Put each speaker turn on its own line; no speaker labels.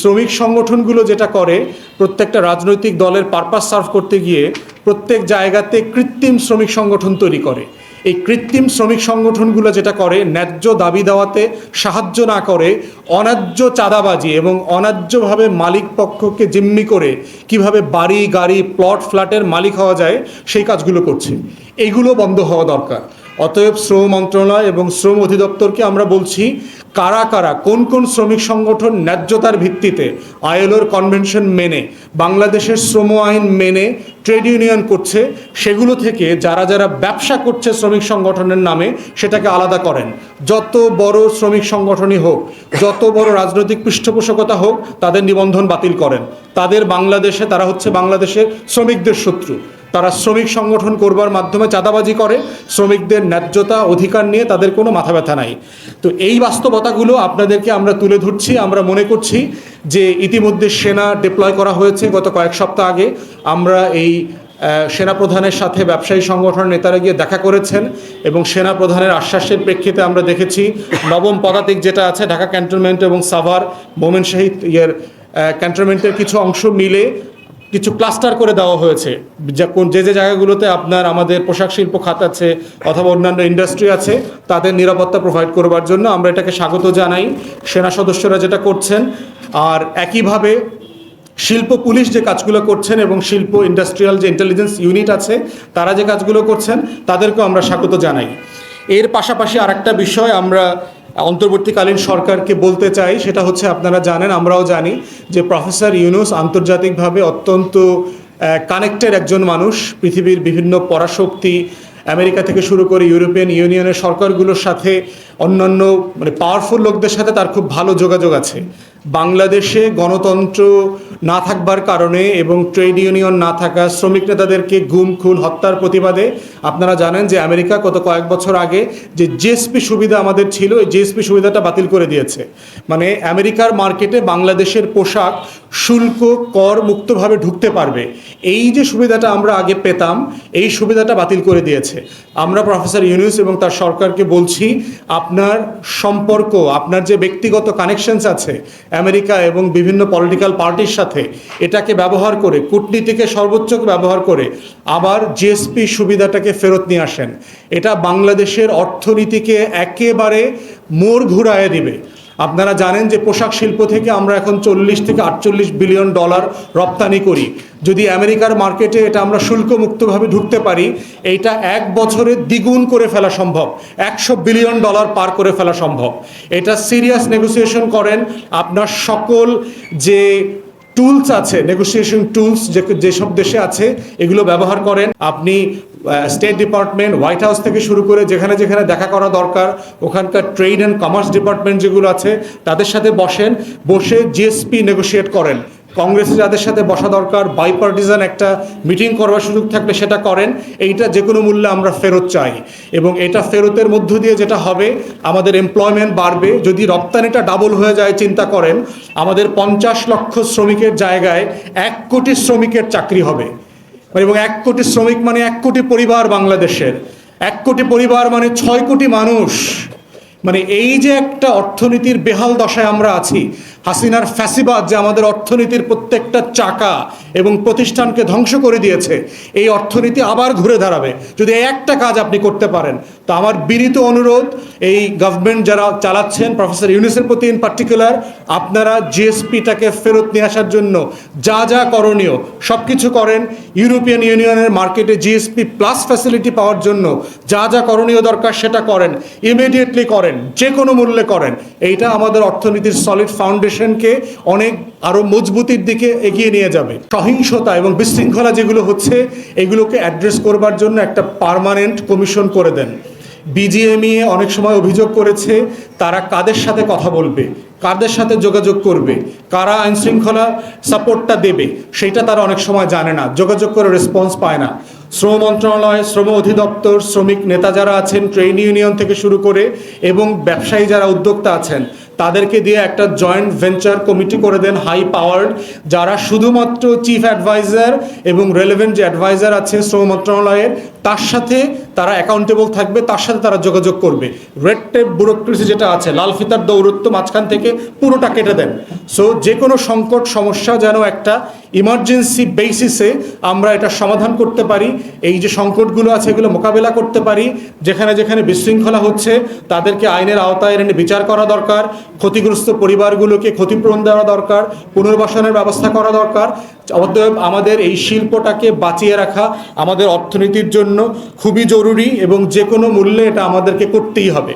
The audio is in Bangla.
শ্রমিক সংগঠনগুলো যেটা করে, প্রত্যেকটা রাজনৈতিক দলের পারপাস সার্ভ করতে গিয়ে প্রত্যেক জায়গাতে কৃত্রিম শ্রমিক সংগঠন তৈরি করে। এই কৃত্রিম শ্রমিক সংগঠনগুলো যেটা করে, ন্যায্য দাবি দেওয়াতে সাহায্য না করে, অন্যায্য চাঁদাবাজি এবং অন্যায্যভাবে মালিক পক্ষকে জিম্মি করে কীভাবে বাড়ি, গাড়ি প্লট ফ্ল্যাটের মালিক হওয়া যায়, সেই কাজগুলো করছে। এইগুলো বন্ধ হওয়া দরকার। অতএব শ্রম মন্ত্রণালয় এবং শ্রম অধিদপ্তরকে আমরা বলছি, কারা কারা, কোন কোন শ্রমিক সংগঠন ন্যায্যতার ভিত্তিতে আইএলওর কনভেনশন মেনে, বাংলাদেশের শ্রম আইন মেনে ট্রেড ইউনিয়ন করছে, সেগুলো থেকে যারা যারা ব্যবসা করছে শ্রমিক সংগঠনের নামে, সেটাকে আলাদা করেন। যত বড় শ্রমিক সংগঠনই হোক, যত বড় রাজনৈতিক পৃষ্ঠপোষকতা হোক, তাদের নিবন্ধন বাতিল করেন। তাদের বাংলাদেশে, তারা হচ্ছে বাংলাদেশের শ্রমিকদের শত্রু। তারা শ্রমিক সংগঠন করবার মাধ্যমে চাঁদাবাজি করে, শ্রমিকদের ন্যায্যতা অধিকার নিয়ে তাদের কোনো মাথা ব্যথা নাই। তো এই বাস্তবতাগুলো আপনাদেরকে আমরা তুলে ধরছি, আমরা মনে করছি যে ইতিমধ্যে সেনা ডিপ্লয় করা হয়েছে গত কয়েক সপ্তাহ আগে। আমরা এই সেনাপ্রধানের সাথে ব্যবসায়ী সংগঠনের নেতারা গিয়ে দেখা করেছেন এবং সেনাপ্রধানের আশ্বাসের প্রেক্ষিতে আমরা দেখেছি, নবম পদাতিক যেটা আছে, ঢাকা ক্যান্টনমেন্ট এবং সাভার মোমেন শাহিদ ইয়ের ক্যান্টনমেন্টের কিছু অংশ মিলে কিছু ক্লাস্টার করে দেওয়া হয়েছে। যা কোন যে যে জায়গাগুলোতে আপনার আমাদের পোশাক শিল্প খাত আছে অথবা অন্যান্য ইন্ডাস্ট্রি আছে, তাদের নিরাপত্তা প্রোভাইড করবার জন্য আমরা এটাকে স্বাগত জানাই। সেনা সদস্যরা যেটা করছেন, আর একইভাবে শিল্প পুলিশ যে কাজগুলো করছেন এবং শিল্প ইন্ডাস্ট্রিয়াল যে ইন্টেলিজেন্স ইউনিট আছে, তারা যে কাজগুলো করছেন, তাদেরকেও আমরা স্বাগত জানাই। এর পাশাপাশি আরেকটা বিষয় আমরা অন্তর্বর্তীকালীন সরকারকে বলতে চাই, সেটা হচ্ছে আপনারা জানেন, আমরাও জানি যে প্রফেসর ইউনুস আন্তর্জাতিকভাবে অত্যন্ত কানেক্টেড একজন মানুষ। পৃথিবীর বিভিন্ন পরাশক্তি, আমেরিকা থেকে শুরু করে ইউরোপিয়ান ইউনিয়নের সরকারগুলোর সাথে অন্যান্য মানে পাওয়ারফুল লোকদের সাথে তার খুব ভালো যোগাযোগ আছে। বাংলাদেশে গণতন্ত্র না থাকবার কারণে এবং ট্রেড ইউনিয়ন না থাকা শ্রমিক নেতাদেরকে গুম, খুন, হত্যার প্রতিবাদে আপনারা জানেন যে আমেরিকা গত কয়েক বছর আগে যে জিএসপি সুবিধা আমাদের ছিল, এই জিএসপি সুবিধাটা বাতিল করে দিয়েছে। মানে আমেরিকার মার্কেটে বাংলাদেশের পোশাক শুল্ক কর মুক্তভাবে ঢুকতে পারবে। এই যে সুবিধাটা আমরা আগে পেতাম, এই সুবিধাটা বাতিল করে দিয়েছে। আমরা প্রফেসর ইউনুস এবং তার সরকারকে বলছি, আপনার সম্পর্ক, আপনার যে ব্যক্তিগত কানেকশনস আছে আমেরিকা এবং বিভিন্ন পলিটিক্যাল পার্টির সাথে এটাকে ব্যবহার করে, কূটনীতিকে সর্বোচ্চ ব্যবহার করে আবার জিএসপি সুবিধাটাকে ফেরত নিয়ে আসেন। এটা বাংলাদেশের অর্থনীতিকে একেবারে মোড় ঘুরায় দিবে। আপনারা জানেন যে পোশাক শিল্প থেকে আমরা এখন চল্লিশ থেকে আটচল্লিশ বিলিয়ন ডলার রপ্তানি করি। যদি আমেরিকার মার্কেটে এটা আমরা শুল্কমুক্তভাবে ঢুকতে পারি, এইটা এক বছরে দ্বিগুণ করে ফেলা সম্ভব। একশো বিলিয়ন ডলার পার করে ফেলা সম্ভব। এটা সিরিয়াস নেগোসিয়েশন করেন আপনার সকল যে টুলস আছে নেগোসিয়েশন টুলস যে যেসব দেশে আছে, এগুলো ব্যবহার করেন। আপনি স্টেট ডিপার্টমেন্ট হোয়াইট হাউস থেকে শুরু করে যেখানে যেখানে দেখা করা দরকার, ওখানকার ট্রেড অ্যান্ড কমার্স ডিপার্টমেন্ট যেগুলো আছে, তাদের সাথে বসেন, বসে জিএসপি নেগোসিয়েট করেন। কংগ্রেসে যাদের সাথে বসা দরকার বাইপার্টিজান একটা মিটিং করবার সুযোগ থাকলে সেটা করেন, এইটা যে কোনো মূল্যে আমরা ফেরত চাই। এবং এটা ফেরতের মধ্য দিয়ে যেটা হবে, আমাদের এমপ্লয়মেন্ট বাড়বে, যদি রপ্তানিটা ডাবল হয়ে যায়, চিন্তা করেন, আমাদের পঞ্চাশ লক্ষ শ্রমিকের জায়গায় এক কোটি শ্রমিকের চাকরি হবে। এবং এক কোটি শ্রমিক মানে এক কোটি পরিবার বাংলাদেশের। এক কোটি পরিবার মানে ছয় কোটি মানুষ। মানে এই যে একটা অর্থনীতির বেহাল দশায় আমরা আছি হাসিনার ফ্যাসিবাদ যে আমাদের অর্থনীতির প্রত্যেকটা চাকা এবং প্রতিষ্ঠানকে ধ্বংস করে দিয়েছে, এই অর্থনীতি আবার ঘুরে দাঁড়াবে। যদি একটা কাজ আপনি করতে পারেন, তো আমার বিনীত অনুরোধ, এই গভর্নমেন্ট যারা চালাচ্ছেন প্রফেসর ইউনিসের প্রতি ইন পার্টিকুলার আপনারা জিএসপিটাকে ফেরত নিয়ে আসার জন্য যা যা করণীয় সব কিছু করেন ইউরোপিয়ান ইউনিয়নের মার্কেটে জিএসপি প্লাস ফ্যাসিলিটি পাওয়ার জন্য যা যা করণীয় দরকার সেটা করেন ইমিডিয়েটলি করেন যে কোনো মূল্যে করেন। এইটা আমাদের অর্থনীতির সলিড ফাউন্ডেশনকে অনেক আরও মজবুতির দিকে এগিয়ে নিয়ে যাবে। সহিংসতা এবং বিশৃঙ্খলা যেগুলো হচ্ছে, এগুলোকে অ্যাড্রেস করবার জন্য একটা পার্মানেন্ট কমিশন করে দেন। বিজিএমইএ অনেক সময় অভিযোগ করেছে, তারা কাদের সাথে কথা বলবে, কাদের সাথে যোগাযোগ করবে, কারা আইন শৃঙ্খলা সাপোর্টটা দেবে সেইটা তারা অনেক সময় জানে না, যোগাযোগ করে রেসপন্স পায় না। শ্রম মন্ত্রণালয়, শ্রম অধিদপ্তর, শ্রমিক নেতা যারা আছেন ট্রেড ইউনিয়ন থেকে শুরু করে, এবং ব্যবসায়ী যারা উদ্যোক্তা আছেন তাদেরকে দিয়ে একটা জয়েন্ট ভেঞ্চার কমিটি করে দেন হাই পাওয়ার্ড যারা শুধুমাত্র চিফ অ্যাডভাইজার এবং রেলেভেন্ট যে অ্যাডভাইজার আছে শ্রম মন্ত্রণালয়ের তার সাথে তারা অ্যাকাউন্টেবল থাকবে, তার সাথে তারা যোগাযোগ করবে। রেড টেপ ব্যুরোক্রেসি যেটা আছে, লাল ফিতার দৌরত্ব মাঝখান থেকে পুরোটা কেটে দেন। সো যে কোনো সংকট, সমস্যা যেন একটা ইমার্জেন্সি বেসিসে আমরা এটা সমাধান করতে পারি। এই যে সংকটগুলো আছে, এগুলো মোকাবেলা করতে পারি। যেখানে যেখানে বিশৃঙ্খলা হচ্ছে, তাদেরকে আইনের আওতায় এনে বিচার করা দরকার। ক্ষতিগ্রস্ত পরিবারগুলোকে ক্ষতিপূরণ দেওয়া দরকার। পুনর্বাসনের ব্যবস্থা করা দরকার। অতএব আমাদের এই শিল্পটাকে বাঁচিয়ে রাখা আমাদের অর্থনীতির জন্য খুবই জরুরি এবং যে কোনো মূল্যে এটা আমাদেরকে করতেই হবে।